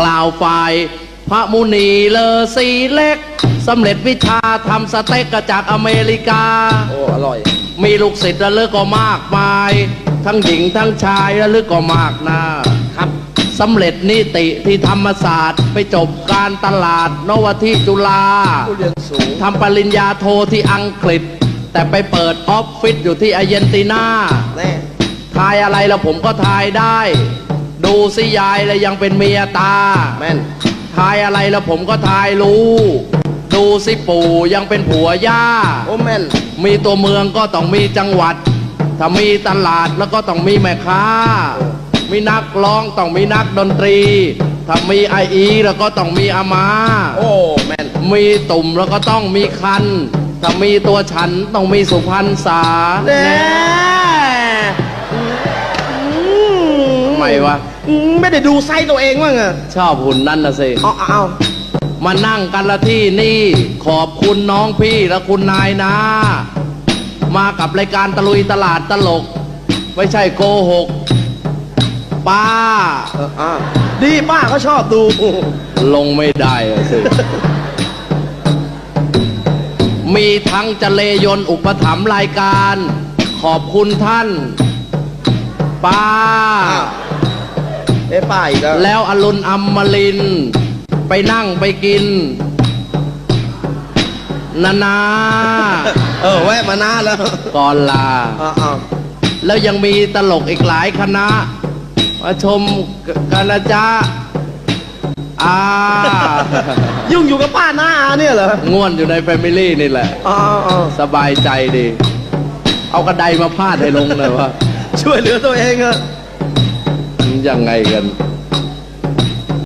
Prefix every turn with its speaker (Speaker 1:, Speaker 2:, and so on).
Speaker 1: กล่าวฝ่ายพระมุนีเลอสีเล็กสำเร็จวิชาทำสเต็กก็จากอเมริกา
Speaker 2: โอ้อร่อย
Speaker 1: มีลูกศิษย์ระลึกก็มากมาย ทั้งหญิงทั้งชายระลึกก็มากนะครับสำเร็จนิติที่ธรรมศาสตร์ไปจบการตลาดนวที่จุฬา
Speaker 2: ผู้เรียนสูง
Speaker 1: ทำปริญญาโทที่อังกฤษ แต่ไปเปิดออฟฟิศอยู่ที่อาร์เจนตินา
Speaker 2: แน่
Speaker 1: ทายอะไรแล้วผมก็ทายได้ ดูสิยายแล้วยังเป็นเมียตา
Speaker 2: แม่น
Speaker 1: ทายอะไรแล้วผมก็ทายรู้ ดูสิปู่ยังเป็นผัวย่า
Speaker 2: โอ้แม่น
Speaker 1: มีตัวเมืองก็ต้องมีจังหวัด ถ้ามีตลาดแล้วก็ต้องมีแม่ค้า มีนักร้องต้องมีนักดนตรี ถ้ามีไออีแล้วก็ต้องมีอามา
Speaker 2: โอ้แม่น
Speaker 1: มีตุ่มแล้วก็ต้องมีคัน ถ้ามีตัวฉันต้องมีสุพรรณษา
Speaker 2: แน่
Speaker 1: วะ
Speaker 2: อืมไม่ได้ดูไซส์ตัวเองมั้งอะ
Speaker 1: ชอบหุ่นนั่นนะสิ
Speaker 2: เอาเอาเอา
Speaker 1: มานั่งกันละที่นี่ ขอบคุณน้องพี่และคุณนายนะ มากับรายการตะลุยตลาดตลก ไม่ใช่โกหก ป้า
Speaker 2: เอออ่าดีป้าเขาชอบดู
Speaker 1: ลงไม่ได้อะสิ มีทั้งจะเลยนต์อุปถัมภ์รายการ ขอบคุณท่าน ป้า
Speaker 2: อ้าว เอ้ป้าอีกแล้ว
Speaker 1: แล้วอรุณอมมลินทร์ไปนั่งไปกิน นานา
Speaker 2: เออแวะมานานแล้ว
Speaker 1: ก่อนลา
Speaker 2: อ้าวอ้าว
Speaker 1: แล้วยังมีตลกอีกหลายคณะ มาชมกันนะจ๊ะอ่า
Speaker 2: ยุ่งอยู่กับป้าหน้าอาเนี่ยเหรอ
Speaker 1: ง่วนอยู่ในแฟมิลี่นี่แหละ
Speaker 2: อ๋ออ๋อ
Speaker 1: สบายใจดี เอากระไดมาพาดให้ลงเลยวะ
Speaker 2: ช่วยเหลือตัวเองอะ
Speaker 1: ยังไงกัน
Speaker 2: อ